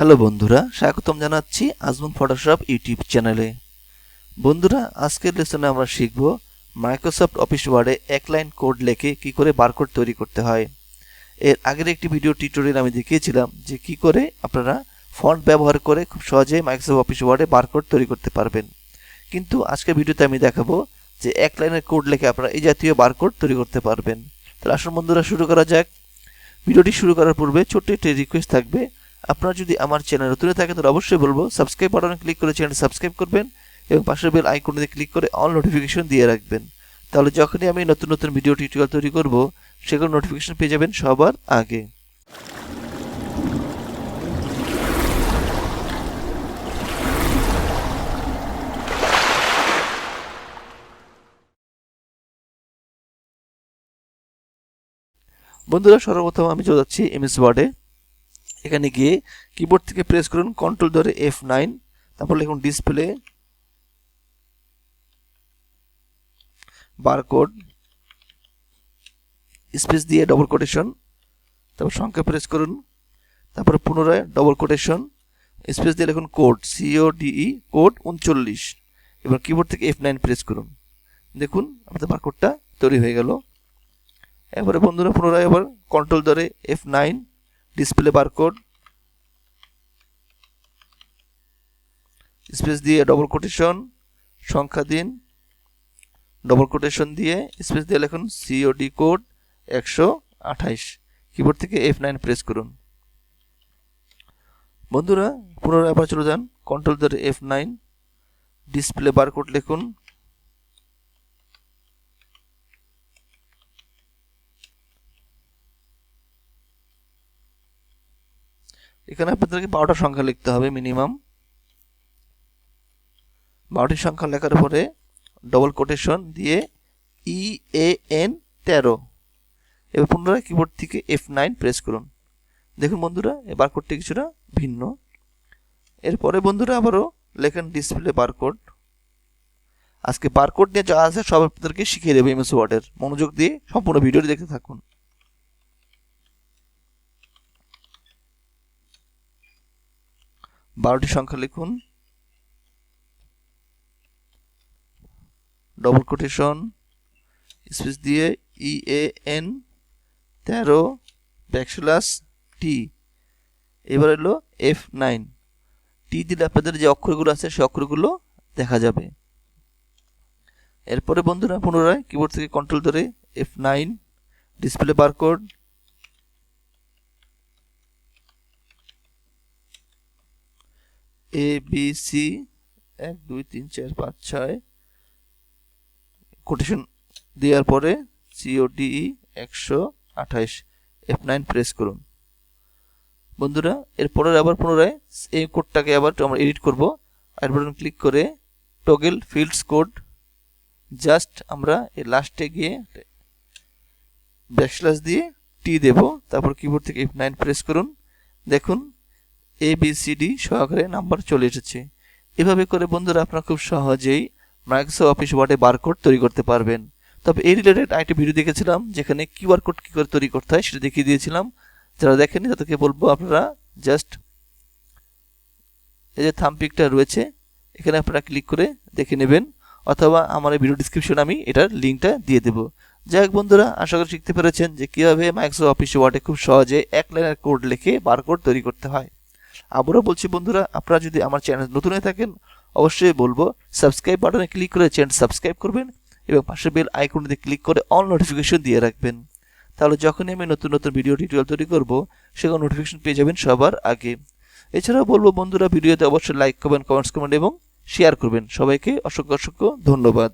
Hello বন্ধুরা, স্বাগতম জানাচ্ছি আজমন ফটোশপ ইউটিউব চ্যানেলে। বন্ধুরা, আজকের লেসনে আমরা শিখব মাইক্রোসফট অফিস ওয়ার্ডে এক লাইন কোড লেখে কি করে বারকোড তৈরি করতে হয়। এর আগের একটি ভিডিও টিউটোরিয়াল আমি দেখিয়েছিলাম যে কি করে আপনারা ফন্ট ব্যবহার করে খুব সহজেই মাইক্রোসফট অফিস ওয়ার্ডে বারকোড তৈরি করতে পারবেন। কিন্তু আজকের ভিডিওতে আমি দেখাবো যে এক লাইনের কোড লেখে আপনারা এই জাতীয় বারকোড তৈরি করতে পারবেন। তাহলে আসুন বন্ধুরা, শুরু করা যাক। ভিডিওটি শুরু করার পূর্বে ছোট্ট একটি রিকোয়েস্ট থাকবে। আপনারা যদি আমার চ্যানেল নতুন থাকেন, তাহলে অবশ্যই বলব সাবস্ক্রাইব বাটনে ক্লিক করে চ্যানেল সাবস্ক্রাইব করবেন এবং পাশের বেল আইকনে ক্লিক করে অল নোটিফিকেশন দিয়ে রাখবেন। তাহলে যখনই আমি নতুন নতুন ভিডিও টিউটোরিয়াল তৈরি করব, সেগুলো নোটিফিকেশন পেয়ে যাবেন সবার আগে। বন্ধুরা, সর্বপ্রথম আমি চলে যাচ্ছি এমএস ওয়ার্ডে এখানে গিয়ে কিবোর্ড থেকে প্রেস করুন কন্ট্রোল ধরে এফ নাইন তারপর লিখুন ডিসপ্লে বারকোড স্পেস দিয়ে ডবল কোটেশন তারপর সংখ্যা প্রেস করুন, তারপর পুনরায় ডবল কোটেশন স্পেস দিয়ে লিখুন কোড সিও ডিই কোড উনচল্লিশ, এবার কিবোর্ড থেকে এফ নাইন প্রেস করুন। দেখুন, আমাদের বারকোডটা তৈরি হয়ে গেল। এবারে বন্ধুরা পুনরায় আবার কন্ট্রোল ধরে F nine display barcode space দিয়ে ডবল কোটেশন সংখ্যা দিন ডবল কোটেশন দিয়ে স্পেস দিয়ে লিখুন সিওডি কোড একশো আঠাইশ কিবোর্ড থেকে এফ নাইন প্রেস করুন। বন্ধুরা, পুনরায় আবার চলে যান কন্ট্রোল ধরে এফ নাইন ডিসপ্লে বারকোড লিখুন এখানে আপনাদেরকে বারোটা সংখ্যা লিখতে হবে মিনিমাম। বারোটি সংখ্যা লেখার পরে ডবল কোটেশন দিয়ে ই এ এন তেরো। এবার পুনরায় কিবোর্ড থেকে এফ নাইন প্রেস করুন। দেখুন বন্ধুরা এ বারকোডটি কিছুটা ভিন্ন। এরপরে বন্ধুরা আবারও লেখেন ডিসপ্লে বারকোড আজকে বারকোড নিয়ে যা আছে সব আপনাদেরকে শিখিয়ে দেবে এমএস ওয়ার্ডের মনোযোগ দিয়ে সম্পূর্ণ ভিডিওটি দেখতে থাকুন। বারোটি সংখ্যা লিখুন। ডবল কোটেশন স্পেস দিয়ে ই এ এন তেরো ব্যাকস্ল্যাশ টি এবার এলো এফ নাইন টি দিলে আপনাদের যে অক্ষরগুলো আছে, সেই অক্ষরগুলো দেখা যাবে। এরপরে বন্ধুরা পুনরায় কিবোর্ড থেকে কন্ট্রোল ধরে F nine display barcode A B C এক, দুই, তিন, চার, পাঁচ, ছয়। কোটেশন দেওয়ার পরে সিওডিই একশো আঠাইশ। এফ নাইন প্রেস করুন। বন্ধুরা এরপরে আবার পুনরায় এই কোডটাকে আবার আমরা এডিট করব। আর বাটন ক্লিক করে টগেল ফিল্ডস কোড জাস্ট আমরা এই লাস্টে গিয়ে ব্যাকস্ল্যাশ দিয়ে টি দেব। তারপর কিবোর্ড থেকে এফ নাইন প্রেস করুন। দেখুন এ বি সি ডি সহকারে নাম্বার চলে এসেছে। এভাবে করে বন্ধুরা আপনারা খুব সহজেই মাইক্রোসফট অফিস ওয়ার্ডে বারকোড তৈরি করতে পারবেন। তবে এই রিলেটেড আরেকটি ভিডিও দেখেছিলাম, যেখানে কিউআর কোড কী করে তৈরি করতে হয় সেটা দেখিয়ে দিয়েছিলাম। যারা দেখেনি তাদেরকে বলব আপনারা জাস্ট এই যে থামপিকটা রয়েছে, এখানে আপনারা ক্লিক করে দেখে নেবেন, অথবা আমার এই ভিডিও ডিসক্রিপশনে আমি এটার লিঙ্কটা দিয়ে দেবো। যাই হোক বন্ধুরা, আশা করি শিখতে পেরেছেন যে কীভাবে মাইক্রোসফট অফিস ওয়ার্ডে খুব সহজে এক লাইনের কোড লিখে বারকোড তৈরি করতে হয়। আবারও বলছি বন্ধুরা, আপনারা যদি আমার চ্যানেল নতুন হয়ে থাকেন, অবশ্যই বলব সাবস্ক্রাইব বাটনে ক্লিক করে চ্যানেল সাবস্ক্রাইব করবেন এবং পাশে বেল আইকনটিতে ক্লিক করে অল নোটিফিকেশন দিয়ে রাখবেন। তাহলে যখনই আমি নতুন নতুন ভিডিও টিউটোরিয়াল তৈরি করব, সেগুলো নোটিফিকেশন পেয়ে যাবেন সবার আগে। এছাড়াও বলব বন্ধুরা ভিডিওতে অবশ্যই লাইক করবেন কমেন্টস করবেন এবং শেয়ার করবেন। সবাইকে অসংখ্য অসংখ্য ধন্যবাদ।